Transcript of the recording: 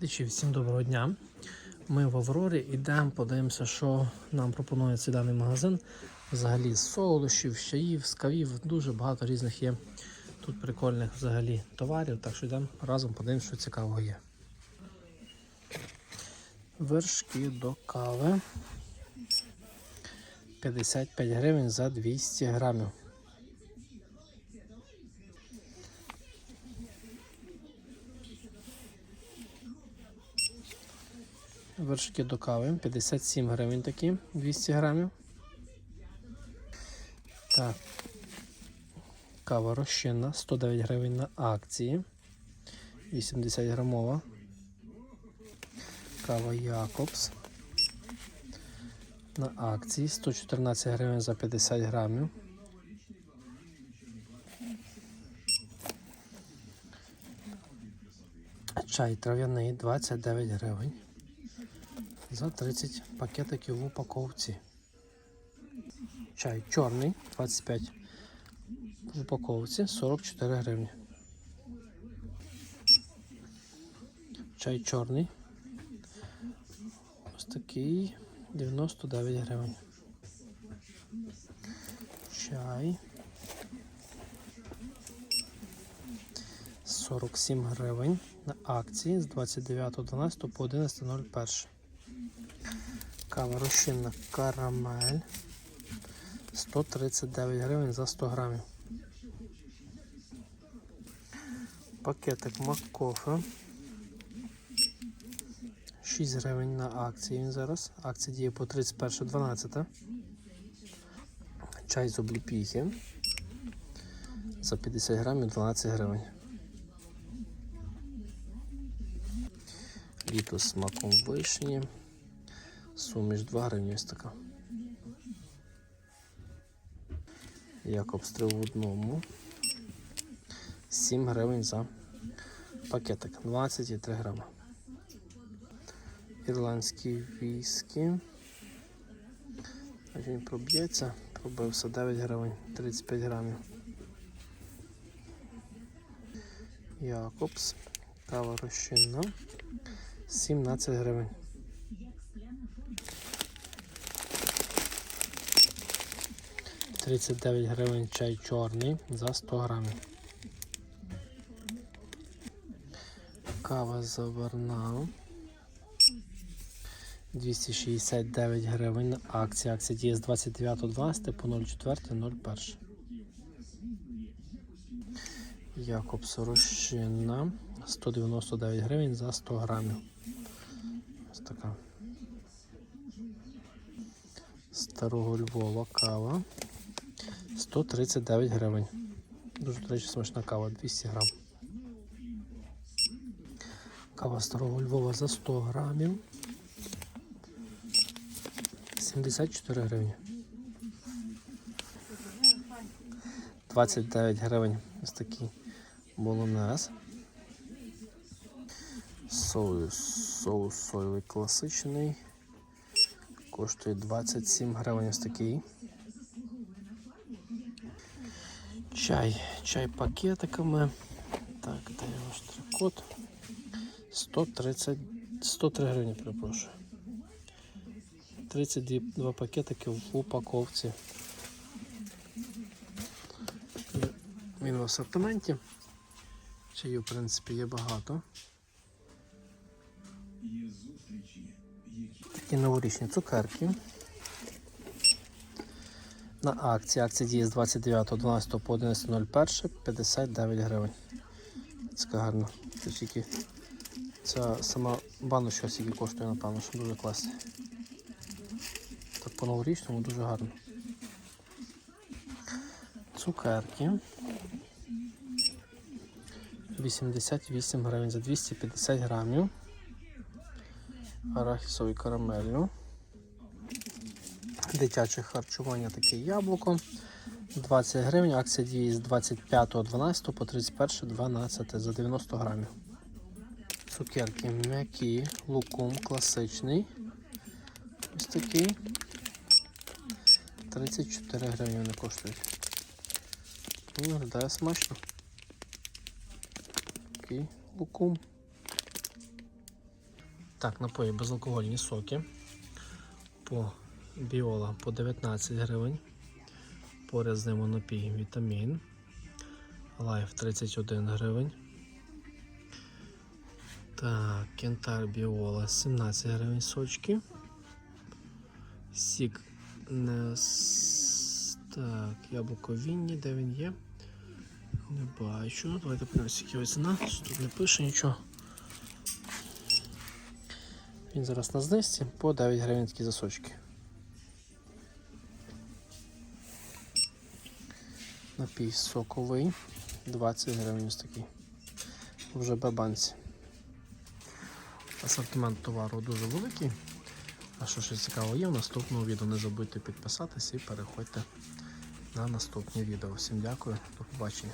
Глядачі, всім доброго дня. Ми в Аврорі йдемо, подивимося, що нам пропонує цей даний магазин. Взагалі з солодощів, чаїв, з кавів, дуже багато різних є тут прикольних взагалі товарів. Так що йдемо разом подивимося, що цікавого є. Вершки до кави. 55 гривень за 200 грамів. Вершки до кави 57 гривень такі, 200 грамів. Так. Кава розчинна, 109 гривень на акції. 80 грамова. Кава Якобс. На акції 114 гривень за 50 грамів. Чай трав'яний 29 гривень за 30 пакетиків в упаковці. Чай чорний 25 в упаковці 44 гривні. Чай чорний. Ось такий 99 гривень. Чай 47 гривень на акції з 29.12 по 11.01. Кава розчинна карамель 139 гривень за 100 грамів. Пакетик Маккофе 6 гривень на акції він зараз. Акція діє по 31.12. Чай з обліпіхи за 50 грамів 12 гривень. Літо з смаком вишні. Суміш 2 гривні така. Якобс три в одному. 7 гривень за пакетик. 23 грама. Ірландські. Ось Він проб'ється. Пробився 9 гривень, 35 грамів. Якобс. Кава розчинна. 17 гривень. Тридцять дев'ять гривень чай чорний за 100 грамів. Кава заварна. 269 гривень на акції. Акція діє з 29.12 по 04.01. Якобс розчинна. 199 гривень за 100 грамів. Ось така. Старого Львова кава. 139 гривень. Дуже, до речі, смачна кава, 200 грам. Кава старого Львова за 100 грамів. 74 гривні. 29 гривень. Ось такий болонез. Соус, соус соєвий класичний. Коштує 27 гривень ось такий. Чай, чай пакетиками. Так, де його штрих-код? 130, 103 гривні, перепрошую. 32 пакетики в упаковці. Він в асортименті. Чаю, в принципі, є багато. Такі новорічні цукерки. На акції. Акція діє з 29.12 по 11.01 59 гривень. Це гарно. Тільки ця сама баночка скільки коштує, напевно, що дуже класна. Так по новорічному дуже гарно. Цукерки. 88 гривень за 250 грамів. Арахісовий карамелю. Дитяче харчування таке яблуко. 20 гривень. Акція діє з 25.12 по 31.12 за 90 грамів. Цукерки м'які, лукум класичний. Ось такий. 34 гривні вони коштують. Ну, Виглядає смачно. Такий лукум. Так, напої безалкогольні соки. По біола по 19 гривень. Поряд з ним напій вітамін. Лайф 31 гривень. Так, кентар біола 17 гривень сочки. Сік не так, яблуко Вінні, де він є? Не бачу. Давайте подивимося, яка ціна. Тут не пише нічого. Він зараз на знижці по 9 гривень такі засочки. Напій соковий 20 гривень ось такий. Вже бабанці. Асортимент товару дуже великий. А що ще цікаво є, в наступному відео не забудьте підписатися і переходьте на наступні відео. Всім дякую, до побачення.